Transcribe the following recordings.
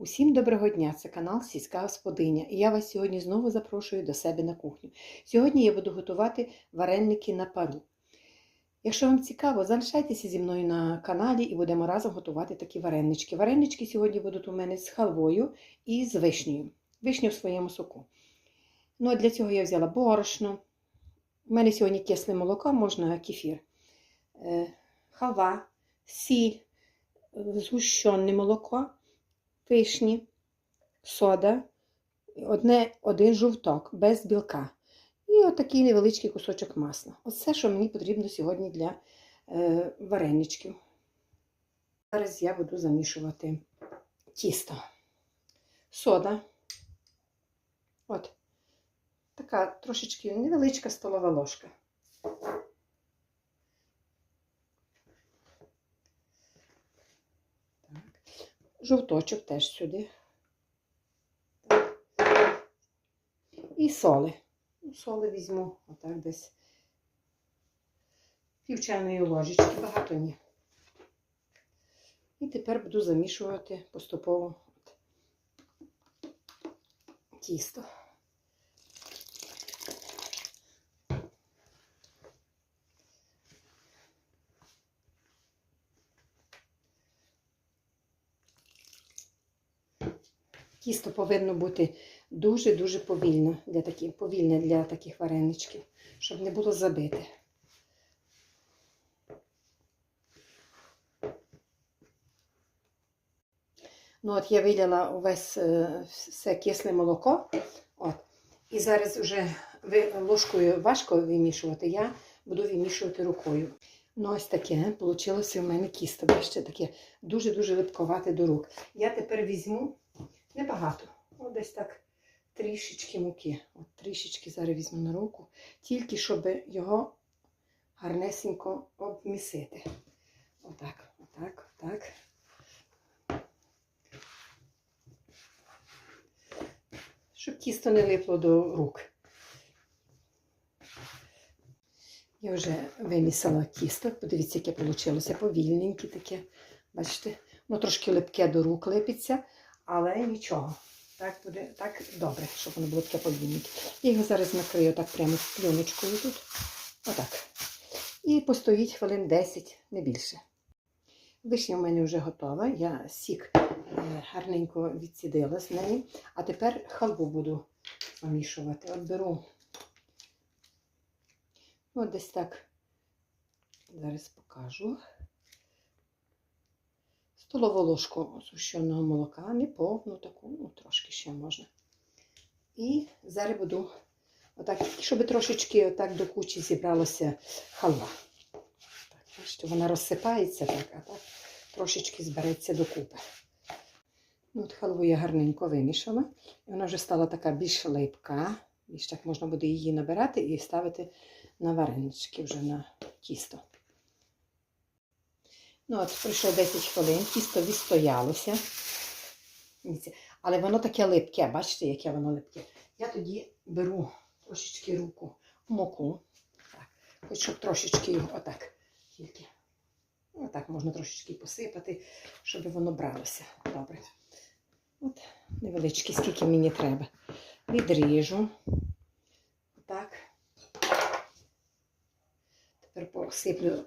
Усім доброго дня! Це канал Сільська Господиня. І я вас сьогодні знову запрошую до себе на кухню. Сьогодні я буду готувати вареники на пару. Якщо вам цікаво, залишайтеся зі мною на каналі і будемо разом готувати такі варенички. Варенички сьогодні будуть у мене з халвою і з вишнею. Вишня в своєму соку. Ну, а для цього я взяла борошно. У мене сьогодні кисле молоко, можна кефір, е, халва, сіль, згущене молоко вишні, сода, одне, один жовток без білка. І отакий невеличкий кусочок масла. Оце, що мені потрібно сьогодні для е, вареничків. Зараз я буду замішувати тісто. Сода. От. Така трошечки невеличка столова ложка. Жовточок теж сюди. І соли. Ну, Соли візьму, отак десь Півчайної ложечки, багато ні. І тепер буду замішувати поступово тісто. Тісто повинно бути дуже-дуже повільно для таких, повільне для таких вареничків, щоб не було забите. Ну от Я виляла увесь е, все кисле молоко. От. І зараз вже ложкою важко вимішувати, я буду вимішувати рукою. Ну, ось таке вийшло у мене кісто. Бачите, таке дуже-дуже липковате до рук. Я тепер візьму. Небагато. От десь так трішечки муки. От трішечки зараз візьму на руку, тільки щоб його гарнесенько обмісити. Отак, отак, отак. Щоб тісто не липло до рук. Я вже вимісила тісто. Подивіться, яке вийшло. Повільненьке таке. Бачите, воно трошки липке до рук липиться але нічого. Так буде так добре, щоб воно було таке повільненьке. Я його зараз накрию так прямо з пленочкою тут. Отак. І постоїть хвилин 10, не більше. Вишня в мене вже готова. Я сік е, гарненько відсідила з неї. А тепер халву буду помішувати. От беру от десь так, зараз покажу столову ложку сущеного молока, не повну таку, ну трошки ще можна. І зараз буду, отак, щоб трошечки отак до кучі зібралося халва. Так, бачите, Вона розсипається, так, а так трошечки збереться докупи. Ну, от Халву я гарненько вимішала. І вона вже стала така більш липка. Більш так можна буде її набирати і ставити на варенички вже на тісто. Ну, от пройшло 10 хвилин, тісто відстоялося. Але воно таке липке, бачите, яке воно липке. Я тоді беру трошечки руку в муку. Так, Хоч щоб трошечки його отак тільки. Отак можна трошечки посипати, щоб воно бралося. Добре. От, невеличкий, скільки мені треба. Відріжу. Отак. Тепер посиплю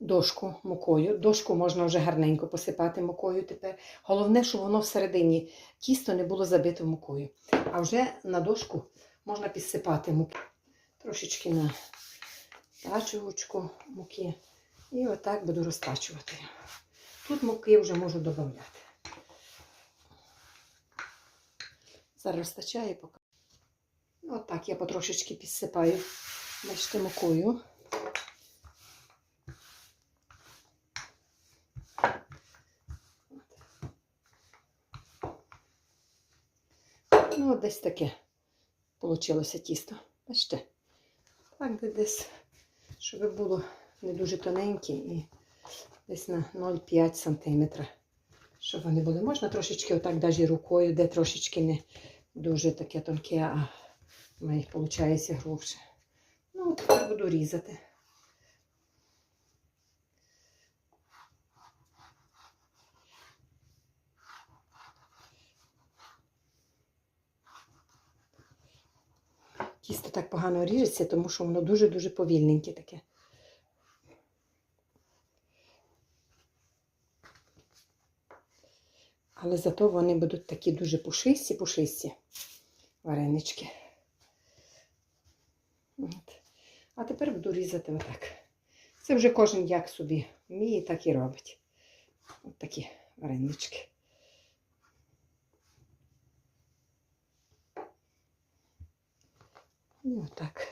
дошку мукою. Дошку можна вже гарненько посипати мукою тепер. Головне, щоб воно всередині тісто не було забите мукою. А вже на дошку можна підсипати муки. Трошечки на тачувочку муки. І отак буду розтачувати. Тут муки вже можу додати. Зараз розтачаю поки. Отак я потрошечки підсипаю бачите, мукою. Ну, десь таке вийшло тісто. Бачите? Так, де десь, щоб було не дуже тоненьке і десь на 0,5 см. Щоб вони були. Можна трошечки отак навіть рукою, де трошечки не дуже таке тонке, а має, виходить, грубше. Ну, тепер буду різати. Тісто так погано ріжеться, тому що воно дуже-дуже повільненьке таке. Але зато вони будуть такі дуже пушисті, пушисті варенички. От. А тепер буду різати отак. Це вже кожен як собі вміє, так і робить. От такі варенички. І отак.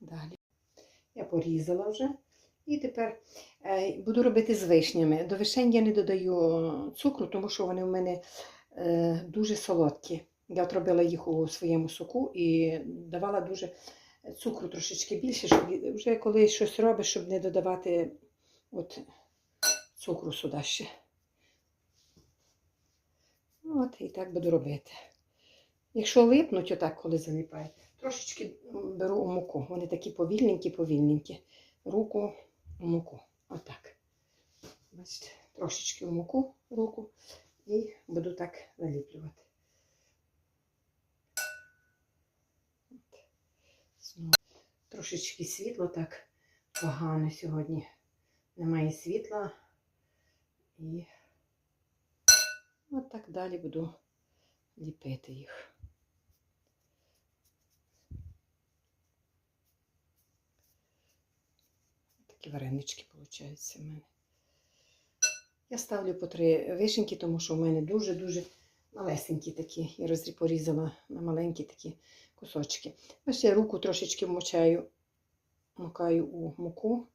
Далі. Я порізала вже. І тепер е, буду робити з вишнями. До вишень я не додаю цукру, тому що вони в мене е, дуже солодкі. Я от робила їх у своєму соку і давала дуже цукру трошечки більше, щоб вже коли щось робиш, щоб не додавати от, цукру сюди ще. От, і так буду робити. Якщо липнуть, отак, коли заліпає, трошечки беру у муку. Вони такі повільненькі, повільненькі. Руку у муку. Отак. Бачите, трошечки у муку руку і буду так заліплювати. От. Знову. Трошечки світло так погано сьогодні. Немає світла. І от так далі буду ліпити їх. Такі варенички виходять у мене. Я ставлю по три вишеньки, тому що у мене дуже-дуже малесенькі такі. Я порізала на маленькі такі кусочки. Ось я руку трошечки вмочаю, макаю у муку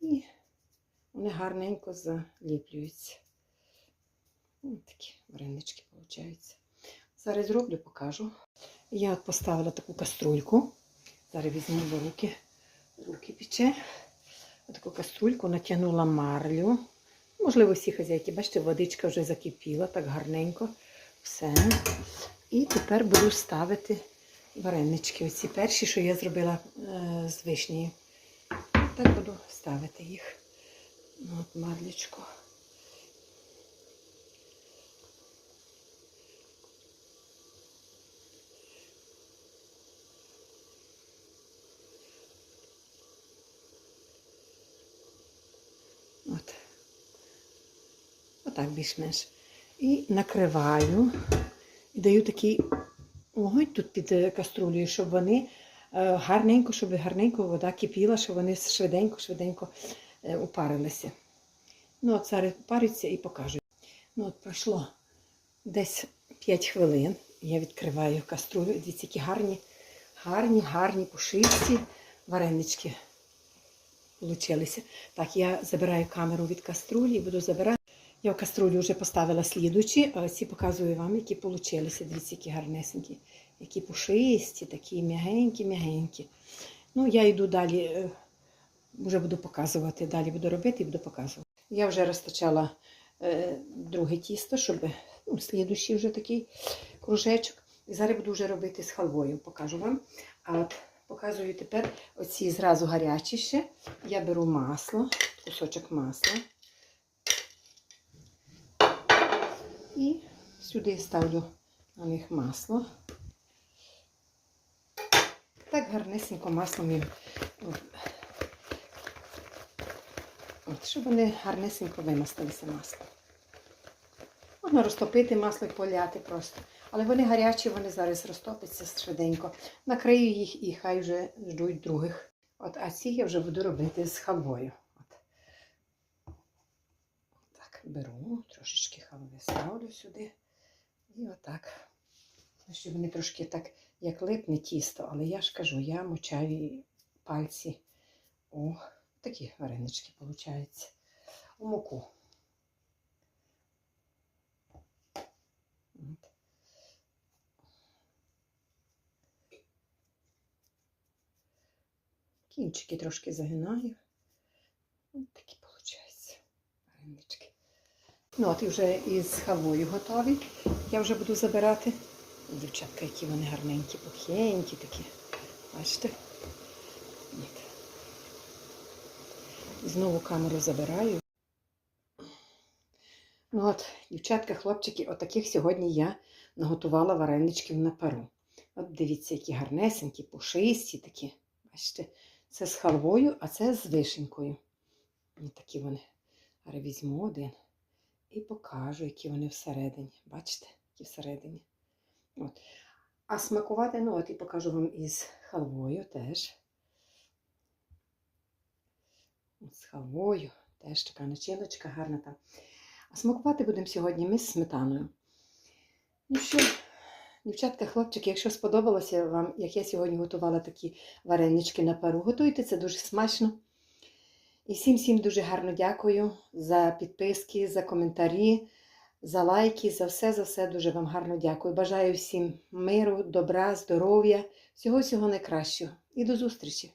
і вони гарненько заліплюються. Ось такі варенички виходять. Зараз зроблю, покажу. Я поставила таку каструльку. Зараз візьму в руки, руки пече. Таку каструльку натягнула марлю. Можливо, всі хазяйки, бачите, водичка вже закипіла, так гарненько. Все. І тепер буду ставити варенички. Оці перші, що я зробила е, з вишнею. Так буду ставити їх. От марлечку. От. Отак більш-менш. І накриваю. І даю такий вогонь тут під е, каструлею, щоб вони е, гарненько, щоб гарненько вода кипіла, щоб вони швиденько-швиденько е, упарилися. Ну, от зараз паряться і покажу. Ну, от пройшло десь 5 хвилин. Я відкриваю каструлю. Дивіться, які гарні, гарні, гарні пушисті варенички получилися. Так, я забираю камеру від каструлі і буду забирати. Я в каструлю вже поставила слідучі, ці показую вам, які получилися. Дивіться, які гарнесенькі, які пушисті, такі м'ягенькі-м'ягенькі. Ну, я йду далі, вже буду показувати, далі буду робити і буду показувати. Я вже розтачала е, друге тісто, щоб ну, слідущий вже такий кружечок. І зараз буду вже робити з халвою, покажу вам. А от показую тепер оці зразу гарячі ще. Я беру масло, кусочок масла. І сюди ставлю на них масло. Так гарнесенько маслом їм. От, щоб вони гарнесенько вимастилися маслом. Можна розтопити масло і поляти просто. Але вони гарячі, вони зараз розтопляться швиденько. Накрию їх і хай вже ждуть других. От, а ці я вже буду робити з халвою. От. Так, беру, трошечки халви ставлю сюди. І отак. Ну, Щоб вони трошки так, як липне тісто, але я ж кажу, я мочаю пальці у такі варенички, виходить, у муку. Кінчики трошки загинаю. Такі. Ну, от і вже із хавою готові. Я вже буду забирати. Дівчатка, які вони гарненькі, пухенькі такі. Бачите? От. Знову камеру забираю. Ну от, дівчатка, хлопчики, отаких сьогодні я наготувала вареничків на пару. От дивіться, які гарнесенькі, пушисті такі. Бачите, це з халвою, а це з вишенькою. Ось такі вони. Зараз візьму один і покажу, які вони всередині. Бачите, які всередині. От. А смакувати, ну от і покажу вам із халвою теж. З халвою. Теж така начиночка гарна там. А смакувати будемо сьогодні ми з сметаною. Ну що, дівчатка, хлопчики, якщо сподобалося вам, як я сьогодні готувала такі варенички на пару, готуйте це дуже смачно. І всім всім дуже гарно дякую за підписки, за коментарі, за лайки, за все, за все дуже вам гарно дякую. Бажаю всім миру, добра, здоров'я, всього всього найкращого. І до зустрічі!